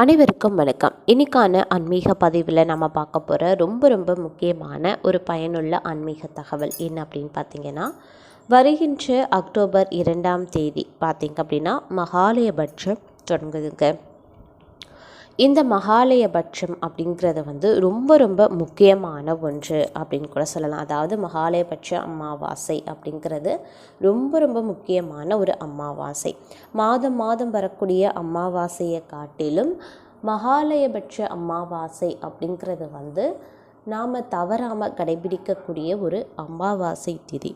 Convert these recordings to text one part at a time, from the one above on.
அனைவருக்கும் வணக்கம். இன்னைக்கான ஆன்மீக பதிவில் நம்ம பார்க்க போகிற ரொம்ப ரொம்ப முக்கியமான ஒரு பயனுள்ள ஆன்மீக தகவல் என்ன அப்படின்னு பார்த்தீங்கன்னா வருகின்ற அக்டோபர் இரண்டாம் தேதி பார்த்தீங்க அப்படின்னா மகாலயபட்சம் தொடங்குதுங்க. இந்த மகாலயபட்சம் அப்படிங்கிறது வந்து ரொம்ப ரொம்ப முக்கியமான ஒன்று அப்படின்னு கூட சொல்லலாம். அதாவது மகாலயபட்ச அமாவாசை அப்படிங்கிறது ரொம்ப ரொம்ப முக்கியமான ஒரு அமாவாசை. மாதம் மாதம் வரக்கூடிய அமாவாசையை காட்டிலும் மகாலயபட்ச அமாவாசை அப்படிங்கிறது வந்து நாம் தவறாமல் கடைபிடிக்கக்கூடிய ஒரு அமாவாசை திதி.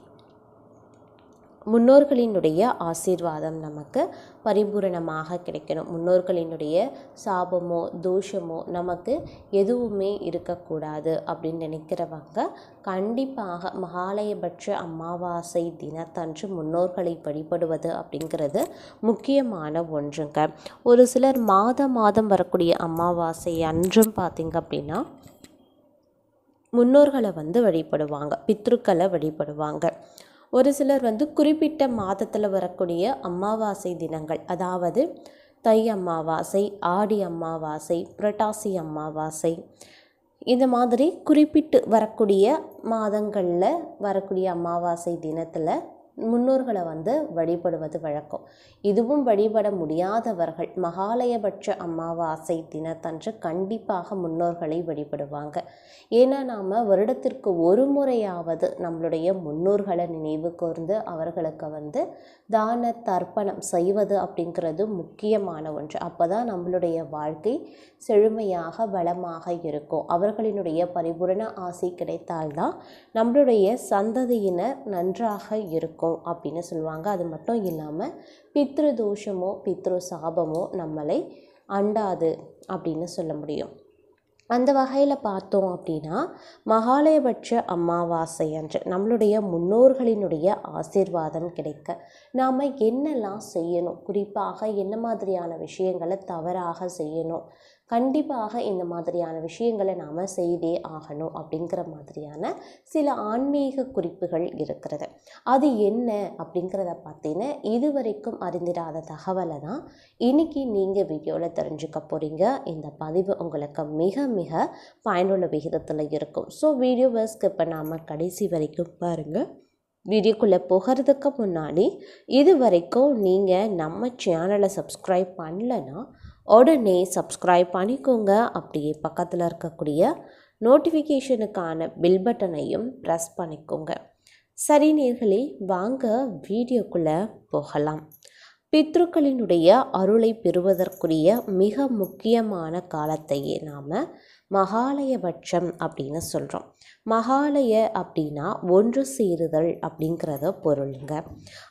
முன்னோர்களினுடைய ஆசீர்வாதம் நமக்கு பரிபூரணமாக கிடைக்கணும். முன்னோர்களினுடைய சாபமோ தோஷமோ நமக்கு எதுவுமே இருக்கக்கூடாது அப்படின்னு நினைக்கிறவங்க கண்டிப்பாக மகாலயபட்ச அமாவாசை தினத்தன்று முன்னோர்களை வழிபடுவது அப்படிங்கிறது முக்கியமான ஒன்றுங்க. ஒரு சிலர் மாதம் மாதம் வரக்கூடிய அமாவாசை அன்றும் பார்த்திங்க அப்படின்னா முன்னோர்களை வந்து வழிபடுவாங்க பித்ருக்களை வழிபடுவாங்க. ஒரு சிலர் வந்து குறிப்பிட்ட மாதத்தில் வரக்கூடிய அமாவாசை தினங்கள் அதாவது தை அமாவாசை ஆடி அமாவாசை புரட்டாசி அமாவாசை இந்த மாதிரி குறிப்பிட்டு வரக்கூடிய மாதங்களில் வரக்கூடிய அமாவாசை தினத்தில் முன்னோர்களை வந்து வழிபடுவது வழக்கம். இதுவும் வழிபட முடியாதவர்கள் மகாலயபட்ச அமாவாசை தினத்தன்று கண்டிப்பாக முன்னோர்களை வழிபடுவாங்க. ஏன்னா நாம் வருடத்திற்கு ஒரு முறையாவது நம்மளுடைய முன்னோர்களை நினைவு கூர்ந்து அவர்களுக்கு வந்து தான தர்ப்பணம் செய்வது அப்படிங்கிறது முக்கியமான ஒன்று. அப்போ தான் நம்மளுடைய வாழ்க்கை செழுமையாக வளமாக இருக்கும். அவர்களினுடைய பரிபூரண ஆசை கிடைத்தால்தான் நம்மளுடைய சந்ததியினர் நன்றாக இருக்கும். அப்படின்னு சொல்லுவாங்க. அது மட்டும் இல்லாமல் பித்ரு தோஷமோ பித்ரு சாபமோ நம்மளை அண்டாது அப்படின்னு சொல்ல முடியும். அந்த வகையில் பார்த்தோம் அப்படின்னா மகாலயபட்ச அமாவாசை அன்று நம்மளுடைய முன்னோர்களினுடைய ஆசீர்வாதம் கிடைக்க நாம் என்னெல்லாம் செய்யணும்? குறிப்பாக என்ன மாதிரியான விஷயங்களை தவறாக செய்யணும்? கண்டிப்பாக இந்த மாதிரியான விஷயங்களை நாம் செய்தே ஆகணும் அப்படிங்கிற மாதிரியான சில ஆன்மீக குறிப்புகள் இருக்கிறது. அது என்ன அப்படிங்கிறத பார்த்தீங்கன்னா இதுவரைக்கும் அறிந்திராத தகவலை தான் இன்றைக்கி நீங்கள் வீடியோவில் தெரிஞ்சுக்க போகிறீங்க இந்த பதிவு உங்களுக்கு மிக மிக பயனுள்ள விகிதத்தில் இருக்கும். ஸோ வீடியோவை ஸ்கிப் பண்ணாமல் கடைசி வரைக்கும் பாருங்கள் வீடியோக்குள்ளே போகிறதுக்கு முன்னாடி இது வரைக்கும் நீங்கள் நம்ம சேனலை சப்ஸ்கிரைப் பண்ணலன்னா உடனே சப்ஸ்கிரைப் பண்ணிக்கோங்க. அப்படியே பக்கத்தில் இருக்கக்கூடிய நோட்டிஃபிகேஷனுக்கான பில் பட்டனையும் ப்ரெஸ் பண்ணிக்கோங்க. சரி நேர்களே வாங்க வீடியோக்குள்ளே போகலாம். பித்ருக்களினுடைய அருளை பெறுவதற்குரிய மிக முக்கியமான காலத்தையே நாம் மகாலயபட்சம் அப்படின்னு சொல்கிறோம் மகாலய அப்படின்னா ஒன்று சேருதல் அப்படிங்கிறத பொருளுங்க.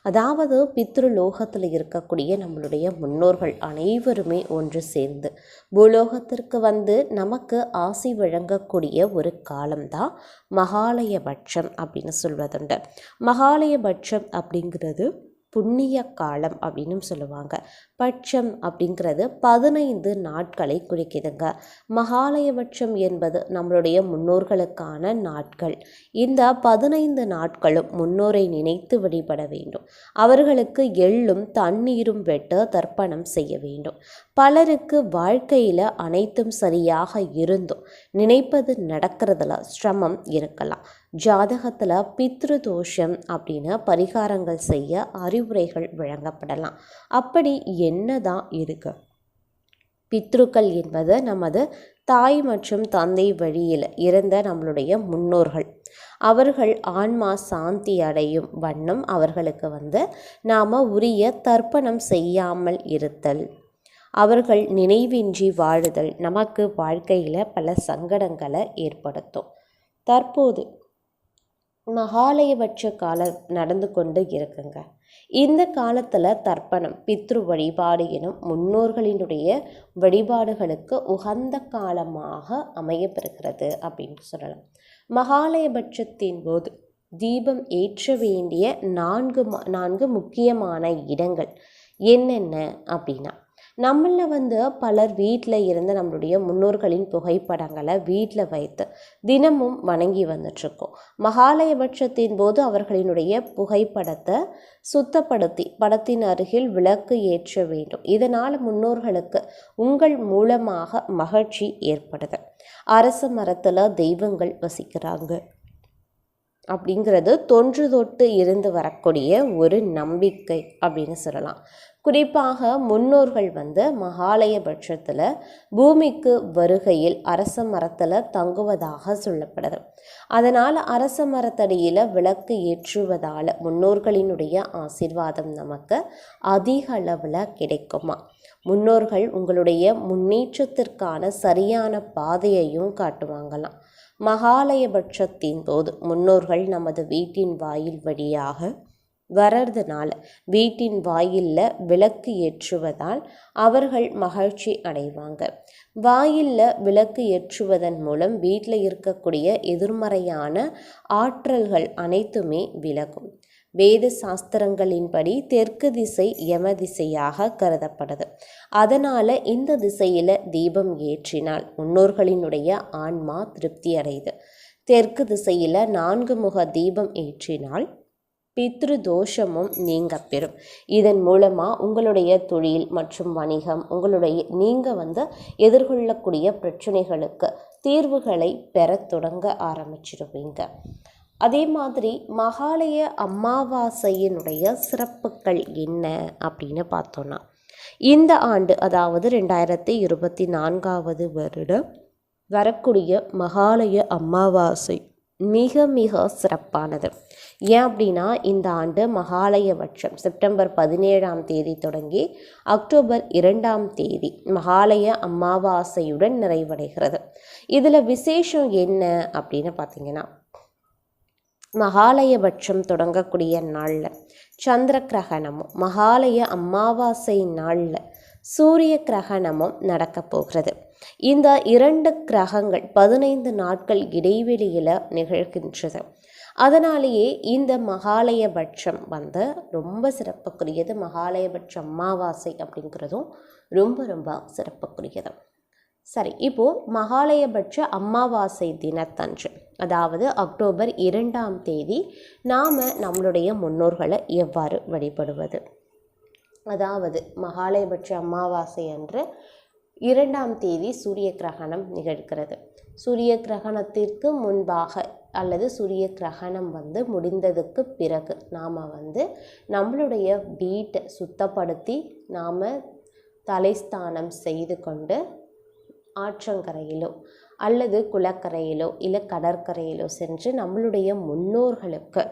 அதாவது பித்ருலோகத்தில் இருக்கக்கூடிய நம்மளுடைய முன்னோர்கள் அனைவருமே ஒன்று சேர்ந்து பூலோகத்திற்கு வந்து நமக்கு ஆசி வழங்கக்கூடிய ஒரு காலம்தான் மகாலயபட்சம் அப்படின்னு சொல்வதுண்டு. மகாலயபட்சம் அப்படிங்கிறது புண்ணிய காலம் அப்படின்னு சொல்லுவாங்க. பட்சம் அப்படிங்கிறது பதினைந்து நாட்களை குறிக்குதுங்க. மகாலயபட்சம் என்பது நம்மளுடைய முன்னோர்களுக்கான நாட்கள். இந்த பதினைந்து நாட்களும் முன்னோரை நினைத்து வழிபட வேண்டும். அவர்களுக்கு எள்ளும் தண்ணீரும் வெட்ட தர்ப்பணம் செய்ய வேண்டும். பலருக்கு வாழ்க்கையில் அனைத்தும் சரியாக இருந்தும் நினைப்பது நடக்கிறதுல சிரமம் இருக்கலாம். ஜாதகத்தில் பித்ரு தோஷம் அப்படின்னு பரிகாரங்கள் செய்ய அறிவுரைகள் வழங்கப்படலாம். அப்படி என்ன தான் இருக்கு? பித்ருக்கள் என்பது நமது தாய் மற்றும் தந்தை வழியில் இருந்த நம்மளுடைய முன்னோர்கள். அவர்கள் ஆன்மா சாந்தி அடையும் வண்ணம் அவர்களுக்கு வந்து நாம் உரிய தர்ப்பணம் செய்யாமல் இருத்தல் அவர்கள் நினைவின்றி வாழுதல் நமக்கு வாழ்க்கையில் பல சங்கடங்களை ஏற்படுத்தும். தற்போது மகாலயபட்ச காலம் நடந்து கொண்டு இருக்குங்க. இந்த காலத்தில் தர்ப்பணம் பித்ரு வழிபாடு எனும் முன்னோர்களினுடைய வழிபாடுகளுக்கு உகந்த காலமாக அமையப்பெறுகிறது அப்படின்னு சொல்லலாம். மகாலயபட்சத்தின் போது தீபம் ஏற்ற வேண்டிய நான்கு நான்கு முக்கியமான இடங்கள் என்னென்ன அப்படின்னா நம்மள வந்து பலர் வீட்டில் இருந்து நம்மளுடைய முன்னோர்களின் புகைப்படங்களை வீட்டில் வைத்து தினமும் வணங்கி வந்துட்ருக்கோம். மகாலயபட்சத்தின் போது அவர்களினுடைய புகைப்படத்தை சுத்தப்படுத்தி படத்தின் அருகில் விளக்கு ஏற்ற வேண்டும். இதனால் முன்னோர்களுக்கு உங்கள் மூலமாக மகிழ்ச்சி ஏற்படுது. அரச மரத்தில் தெய்வங்கள் வசிக்கிறாங்க அப்படிங்கிறது தொன்று தொட்டு இருந்து வரக்கூடிய ஒரு நம்பிக்கை அப்படின்னு சொல்லலாம். குறிப்பாக முன்னோர்கள் வந்து மகாலய பட்சத்தில் பூமிக்கு வருகையில் அரச மரத்தில் தங்குவதாக சொல்லப்படுது. அதனால் அரச மரத்தடியில் விளக்கு ஏற்றுவதால் முன்னோர்களினுடைய ஆசிர்வாதம் நமக்கு அதிக அளவில் கிடைக்குமா? முன்னோர்கள் உங்களுடைய முன்னேற்றத்திற்கான சரியான பாதையையும் காட்டுவாங்களாம். மகாலயபட்சத்தின் போது முன்னோர்கள் நமது வீட்டின் வாயில் வழியாக வர்றதுனால வீட்டின் வாயிலில் விளக்கு ஏற்றுவதால் அவர்கள் மகிழ்ச்சி அடைவாங்க. வாயிலில் விளக்கு ஏற்றுவதன் மூலம் வீட்டில் இருக்கக்கூடிய எதிர்மறையான ஆற்றல்கள் அனைத்துமே விலகும். வேத சாஸ்திரங்களின்படி தெற்கு திசை யம திசையாக கருதப்படுது. அதனால் இந்த திசையில் தீபம் ஏற்றினால் முன்னோர்களினுடைய ஆன்மா திருப்தி அடையுது. தெற்கு திசையில் நான்கு முக தீபம் ஏற்றினால் பித்ரு தோஷமும் நீங்க பெறும் இதன் மூலமாக உங்களுடைய தொழில் மற்றும் வணிகம் உங்களுடைய நீங்கள் வந்து எதிர்கொள்ளக்கூடிய பிரச்சனைகளுக்கு தீர்வுகளை பெற தொடங்க ஆரம்பிச்சிடுவீங்க அதே மாதிரி மகாலய அமாவாசையினுடைய சிறப்புகள் என்ன அப்படின்னு பார்த்தோன்னா இந்த ஆண்டு அதாவது ரெண்டாயிரத்தி இருபத்தி நான்காவது வருடம் வரக்கூடிய மகாலய அமாவாசை மிக மிக சிறப்பானது. ஏன் அப்படின்னா இந்த ஆண்டு மகாலய வட்சம் செப்டம்பர் பதினேழாம் தேதி தொடங்கி அக்டோபர் இரண்டாம் தேதி மகாலய அமாவாசையுடன் நிறைவடைகிறது. இதில் விசேஷம் என்ன அப்படின்னு பார்த்தீங்கன்னா மகாலயபட்சம் தொடங்கக்கூடிய நாளில் சந்திர கிரகணமும் மகாலய அமாவாசை நாளில் சூரிய கிரகணமும் நடக்கப் போகிறது. இந்த இரண்டு கிரகங்கள் பதினைந்து நாட்கள் இடைவெளியில் நிகழ்கின்றது. அதனாலேயே இந்த மகாலயபட்சம் வந்து ரொம்ப சிறப்புக்குரியது. மகாலயபட்ச அமாவாசை அப்படிங்கிறதும் ரொம்ப ரொம்ப சிறப்புக்குரியது. சரி இப்போது மகாலயபட்ச அமாவாசை தினத்தன்று அதாவது அக்டோபர் இரண்டாம் தேதி நாம் நம்மளுடைய முன்னோர்களை எவ்வாறு வழிபடுவது? அதாவது மகாலயபட்ச அமாவாசை அன்று இரண்டாம் தேதி சூரிய கிரகணம் நிகழ்கிறது. சூரிய கிரகணத்திற்கு முன்பாக அல்லது சூரிய கிரகணம் வந்து முடிந்ததுக்கு பிறகு நாம் வந்து நம்மளுடைய வீட்டை சுத்தப்படுத்தி நாம் தலைஸ்தானம் செய்து கொண்டு ஆற்றங்கரையிலோ அல்லது குளக்கரையிலோ இல்லை கடற்கரையிலோ சென்று நம்மளுடைய முன்னோர்களுக்கு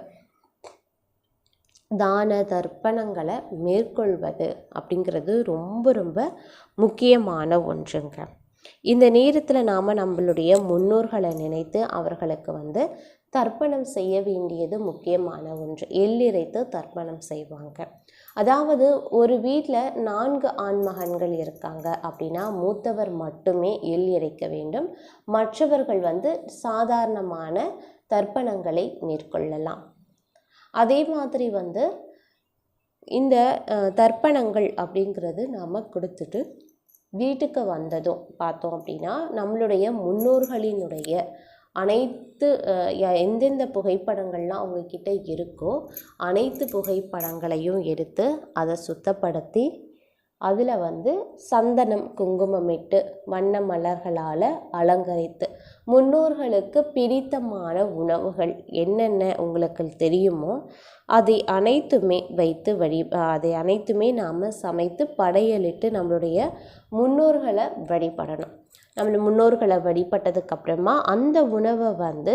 தான தர்ப்பணங்களை மேற்கொள்வது அப்படிங்கிறது ரொம்ப ரொம்ப முக்கியமான ஒன்றுங்க. இந்த நேரத்தில் நாம் நம்மளுடைய முன்னோர்களை நினைத்து அவர்களுக்கு வந்து தர்ப்பணம் செய்ய வேண்டியது முக்கியமான ஒன்று. எள்ளிறைத்து தர்ப்பணம் செய்வாங்க. அதாவது ஒரு வீட்டில் நான்கு ஆண்மகன்கள் இருக்காங்க அப்படின்னா மூத்தவர் மட்டுமே எள் இறைக்க வேண்டும். மற்றவர்கள் வந்து சாதாரணமான தர்ப்பணங்களை மேற்கொள்ளலாம். அதே மாதிரி வந்து இந்த தர்ப்பணங்கள் அப்படிங்கிறது நாம் கொடுத்துட்டு வீட்டுக்கு வந்ததும் பார்த்தோம் அப்படின்னா நம்மளுடைய முன்னோர்களினுடைய அனைத்து எந்தெந்த புகைப்படங்கள்லாம் அவங்கக்கிட்ட இருக்கோ அனைத்து புகைப்படங்களையும் எடுத்து அதை சுத்தப்படுத்தி அதில் வந்து சந்தனம் குங்குமமிட்டு வண்ண மலர்களால் அலங்கரித்து முன்னோர்களுக்கு பிடித்தமான உணவுகள் என்னென்ன உங்களுக்கு தெரியுமோ அதை அனைத்துமே வைத்து வழி அதை அனைத்துமே நாம் சமைத்து படையலிட்டு நம்மளுடைய முன்னோர்களை வழிபடணும். நம்ம முன்னோர்களை வழிபட்டதுக்கப்புறமா அந்த உணவை வந்து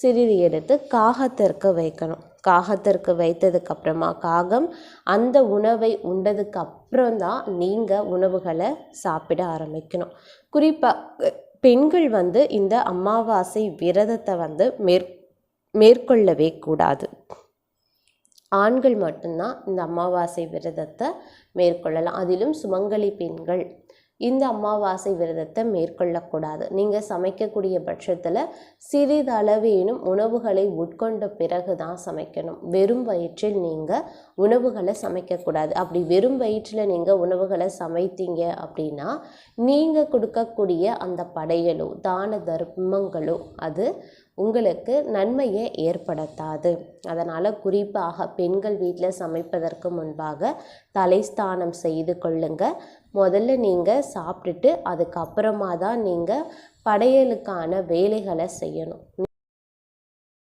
சிறிது எடுத்து காகத்திற்கு வைக்கணும். காகத்திற்கு வைத்ததுக்கப்புறமா காகம் அந்த உணவை உண்டதுக்கு அப்புறம் தான் நீங்கள் உணவுகளை சாப்பிட ஆரம்பிக்கணும். குறிப்பாக பெண்கள் வந்து இந்த அமாவாசை விரதத்தை வந்து மேற் மேற்கொள்ளவே கூடாது. ஆண்கள் மட்டும்தான் இந்த அமாவாசை விரதத்தை மேற்கொள்ளலாம். அதிலும் சுமங்கலி பெண்கள் இந்த அமாவாசை விரதத்தை மேற்கொள்ளக்கூடாது. நீங்கள் சமைக்கக்கூடிய பட்சத்தில் சிறிதளவேனும் உணவுகளை உட்கொண்ட பிறகு தான் சமைக்கணும். வெறும் வயிற்றில் நீங்கள் உணவுகளை சமைக்கக்கூடாது. அப்படி வெறும் வயிற்றில் நீங்கள் உணவுகளை சமைத்தீங்க அப்படின்னா நீங்கள் கொடுக்கக்கூடிய அந்த படையலோ தான தர்மங்களோ அது உங்களுக்கு நன்மையை ஏற்படுத்தாது. அதனால் குறிப்பாக பெண்கள் வீட்டில் சமைப்பதற்கு முன்பாக தலைஸ்தானம் செய்து கொள்ளுங்க. முதல்ல நீங்கள் சாப்பிட்டுட்டு அதுக்கப்புறமா தான் நீங்கள் படையலுக்கான வேலைகளை செய்யணும்.